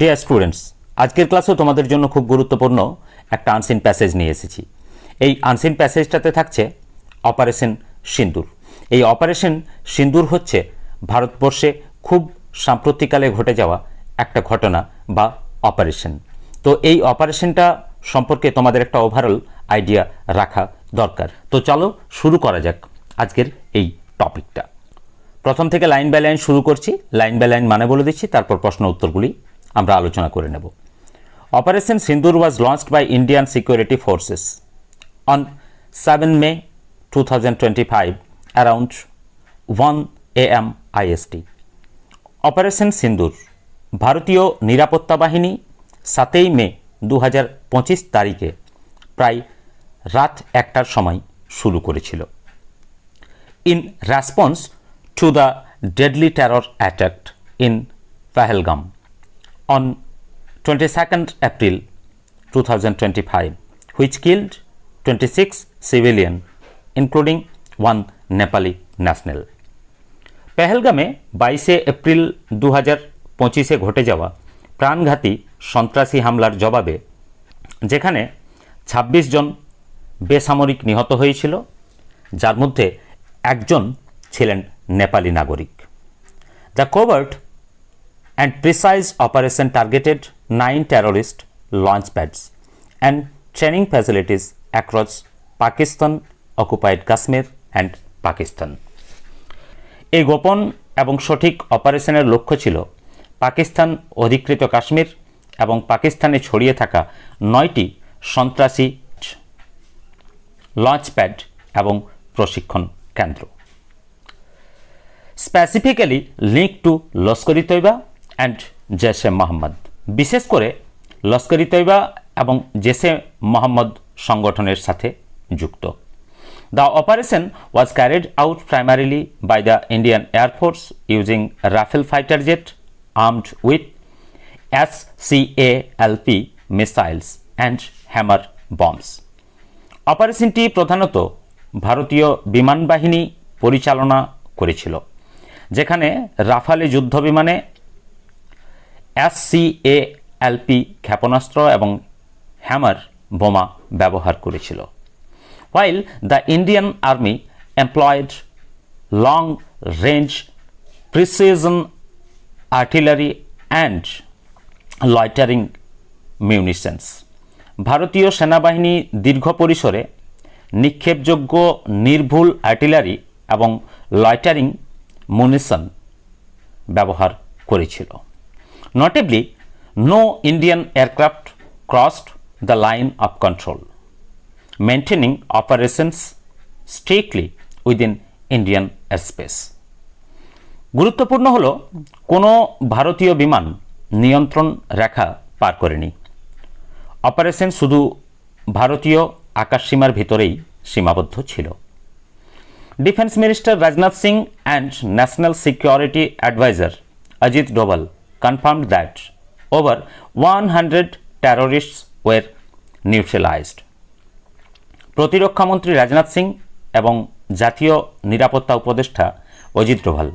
Dear students আজকের ক্লাসেও তোমাদের জন্য খুব গুরুত্বপূর্ণ একটা আনসিন প্যাসেজ নিয়ে এসেছি। এই আনসিন প্যাসেজটাতে থাকছে অপারেশন সিন্দুর। এই অপারেশন সিন্দুর হচ্ছে ভারতবর্ষে খুব সাম্প্রতিককালে ঘটে যাওয়া একটা ঘটনা বা অপারেশন তো এই অপারেশনটা সম্পর্কে তোমাদের একটা ওভারঅল আইডিয়া রাখা দরকার। তো চলো শুরু করা যাক আজকের এই টপিকটা প্রথম থেকে লাইন বাই লাইন শুরু করছি। লাইন বাই লাইন মানে বলে দিচ্ছি, তারপর প্রশ্ন উত্তরগুলি আমরা আলোচনা করে নেব। Operation Sindoor was launched by Indian security forces on seven May two thousand twenty five around one A M IST operation Sindoor ভারতীয় নিরাপত্তা বাহিনী সাতই মে দু হাজার পঁচিশ তারিখে প্রায় রাত একটার সময় শুরু করেছিল। In response to the deadly terror attack in Pahalgam on 22nd April 2025, which killed 26 civilians, including one Nepali national. পেহেলগামে বাইশে এপ্রিল দু হাজার পঁচিশে ঘটে যাওয়া প্রাণঘাতী সন্ত্রাসী হামলার জবাবে যেখানে ২৬ জন বেসামরিক নিহত হয়েছিল যার মধ্যে একজন ছিলেন নেপালি নাগরিক the covert and precise operation targeted nine terrorist launch pads and training facilities across Pakistan occupied Kashmir and Pakistan এই গোপন এবং সঠিক অপারেশনের লক্ষ্য ছিল পাকিস্তান অধিকৃত কাশ্মীর এবং পাকিস্তানে ছড়িয়ে থাকা নয়টি সন্ত্রাসী লঞ্চ প্যাড এবং প্রশিক্ষণ কেন্দ্র। Specifically link to Lashkar-e Taiba and জেসে Mohammad বিশেষ করে লস্করি তৈবা এবং জেসে মোহাম্মদ সংগঠনের সাথে যুক্ত। The operation was carried out primarily by the Indian air force using Rafale fighter jet armed with S C L P missiles and hammer bombs অপারেশনটি প্রধানত ভারতীয় বিমান বাহিনী পরিচালনা করেছিল, যেখানে রাফালে যুদ্ধ বিমানে এস সি এ এলপি ক্ষেপণাস্ত্র এবং হ্যামার বোমা ব্যবহার করেছিল while the Indian Army employed long range precision artillery and loitering munitions. ভারতীয় সেনাবাহিনী দীর্ঘ পরিসরে নিক্ষেপযোগ্য নির্ভুল আর্টিলারি এবং লয়টারিং মুনিশন ব্যবহার করেছিল notably no Indian aircraft crossed the line of control maintaining operations strictly within Indian airspace গুরুত্বপূর্ণ হল, কোনো ভারতীয় বিমান নিয়ন্ত্রণ রেখা পার করেনি। অপারেশন শুধু ভারতীয় আকাশসীমার ভিতরেই সীমাবদ্ধ ছিল। Defence minister Rajnath Singh and national security adviser Ajit Doval that over one hundred terrorists were neutralised প্রতিরক্ষামন্ত্রী রাজনাথ সিং এবং জাতীয় নিরাপত্তা উপদেষ্টা অজিত ডোভাল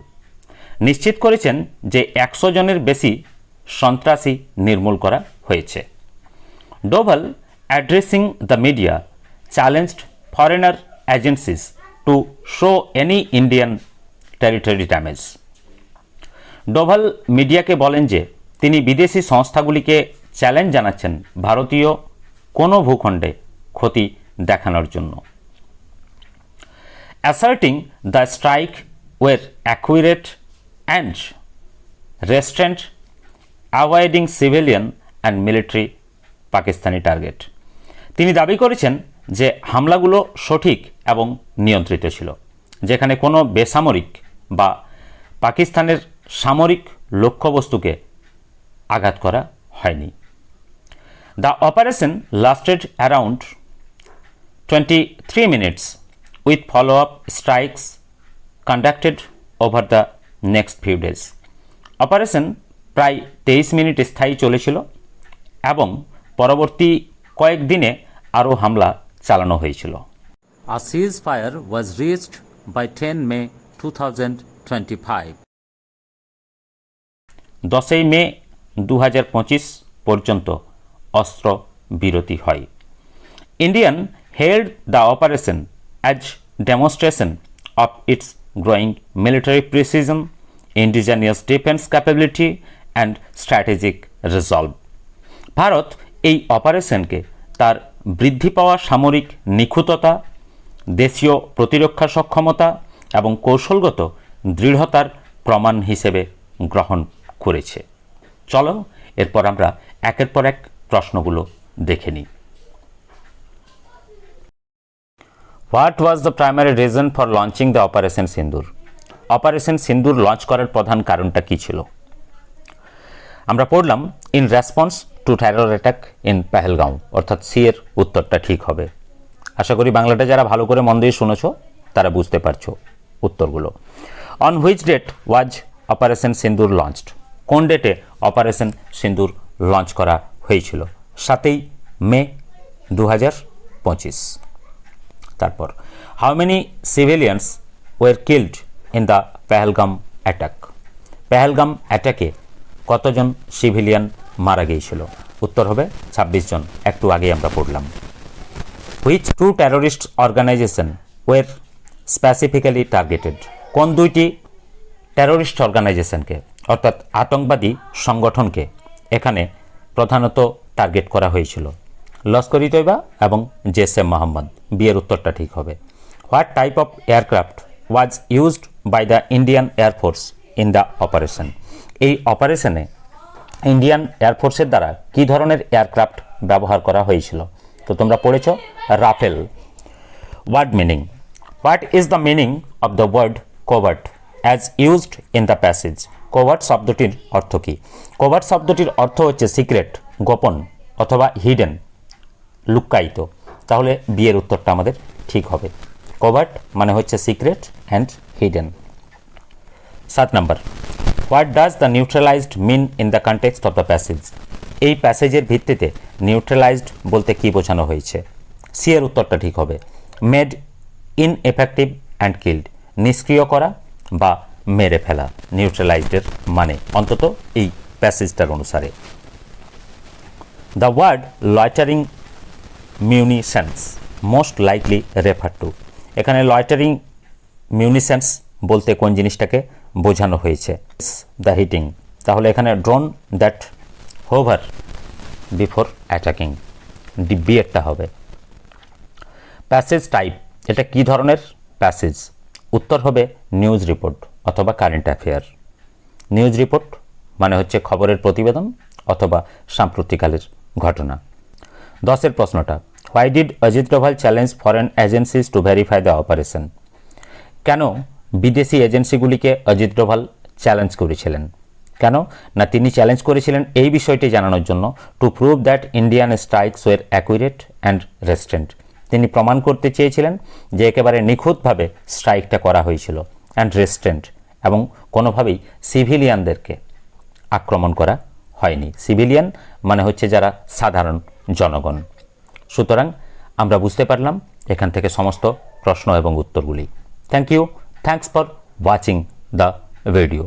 নিশ্চিত করেছেন যে একশো জনের বেশি সন্ত্রাসী নির্মূল করা হয়েছে। Doval addressing the media challenged foreigner agencies to show any Indian territory damage. Doval মিডিয়াকে বলেন যে তিনি বিদেশি সংস্থাগুলিকে চ্যালেঞ্জ জানাচ্ছেন ভারতীয় কোনো ভূখণ্ডে ক্ষতি দেখানোর জন্য। Asserting the strike were accurate and restraint avoiding civilian and military Pakistani target তিনি দাবি করেছেন যে হামলাগুলো সঠিক এবং নিয়ন্ত্রিত ছিল, যেখানে কোনো বেসামরিক বা পাকিস্তানের সামরিক লক্ষ্যবস্তুকে আঘাত করা হয়নি। The operation lasted around 23 minutes with follow up strikes conducted over the next few days. Operation প্রায় তেইশ মিনিট স্থায়ী চলেছিল এবং পরবর্তী কয়েকদিনে আরও হামলা চালানো হয়েছিল। A ceasefire was reached by 10 May 2025. দশই মে দু হাজার পঁচিশ পর্যন্ত অস্ত্র বিরতি হয় Indian held the operation as demonstration of its growing military precision, indigenous defence capability and strategic resolve. ভারত এই অপারেশনকে তার বৃদ্ধি পাওয়া সামরিক নিখুঁততা দেশীয় প্রতিরক্ষা সক্ষমতা এবং কৌশলগত দৃঢ়তার প্রমাণ হিসেবে গ্রহণ করেছে। চলো, এরপর আমরা একের পর এক প্রশ্নগুলো দেখে নিই। What was the primary reason for launching the operation Sindoor operation Sindoor launch করার প্রধান কারণটা কী ছিল? আমরা পড়লাম in response to terror attack in Pahalgam অর্থাৎ সি এর উত্তরটা ঠিক হবে। আশা করি বাংলাটা যারা ভালো করে মন দিয়ে শুনেছ, তারা বুঝতে পারছ উত্তরগুলো। On which date was operation Sindoor launched কোন ডেটে অপারেশন সিন্দুর লঞ্চ করা হয়েছিল? সাতই মে দু হাজার পঁচিশ। তারপর how many civilians were killed in the Pahalgam attack Pahalgam অ্যাটাকে কতজন সিভিলিয়ান মারা গিয়েছিল? উত্তর হবে ২৬ জন। একটু আগে আমরা পড়লাম। Which two terrorist organisation were specifically targeted কোন দুইটি টেরোরিস্ট অর্গানাইজেশনকে অর্থাৎ আতঙ্কবাদী সংগঠনকে এখানে প্রধানত টার্গেট করা হয়েছিল। লস্কর ই তৈবা এবং জেসএম মোহাম্মদ। বিয়ের উত্তরটা ঠিক হবে। What type of aircraft was used by the Indian air force in the operation? এই অপারেশনে ইন্ডিয়ান এয়ারফোর্সের দ্বারা কী ধরনের এয়ারক্রাফট ব্যবহার করা হয়েছিল? তো তোমরা পড়েছ Rafale. Word meaning. What is the meaning of the word covert as used in the passage? Covert শব্দটির অর্থ কী? কোভার্ট শব্দটির অর্থ হচ্ছে সিক্রেট, গোপন অথবা হিডেন লুক্কায়িত তাহলে বিয়ের উত্তরটা আমাদের ঠিক হবে। কোভার্ট মানে হচ্ছে সিক্রেট অ্যান্ড হিডেন সাত number. What does the neutralised mean in the context of the passage? এই প্যাসেজের ভিত্তিতে নিউট্রালাইজড বলতে কী বোঝানো হয়েছে? সি এর উত্তরটা ঠিক হবে। Made in effective and killed নিষ্ক্রিয় করা বা মেরে ফেলা নিউট্রালাইজডের মানে অন্তত এই প্যাসেজটার অনুসারে। The word loitering munitions most likely refer to এখানে লয়টারিং মিউনিসেন্স বলতে কোন জিনিসটাকে বোঝানো হয়েছে? দ্য হিটিং তাহলে এখানে drone that hover before attacking বিয়েরটা হবে। প্যাসেজ টাইপ এটা কি ধরনের প্যাসেজ উত্তর হবে নিউজ রিপোর্ট অথবা কারেন্ট অ্যাফেয়ার নিউজ রিপোর্ট মানে হচ্ছে খবরের প্রতিবেদন অথবা সাম্প্রতিকালের ঘটনা। দশের প্রশ্নটা why did Ajit Doval challenge foreign agencies to verify the operation কেন বিদেশি এজেন্সিগুলিকে অজিত ডোভাল চ্যালেঞ্জ করেছিলেন? কেন না তিনি চ্যালেঞ্জ করেছিলেন এই বিষয়টি জানানোর জন্য to prove that Indian strikes were accurate and restraint তিনি প্রমাণ করতে চেয়েছিলেন যে একেবারে নিখুঁতভাবে স্ট্রাইকটা করা হয়েছিল। অ্যান্ড রেস্টেন্ট এবং কোনোভাবেই সিভিলিয়ানদেরকে আক্রমণ করা হয়নি। সিভিলিয়ান মানে হচ্ছে যারা সাধারণ জনগণ। সুতরাং আমরা বুঝতে পারলাম এখান থেকে সমস্ত প্রশ্ন এবং উত্তরগুলি। Thank you thanks for watching the video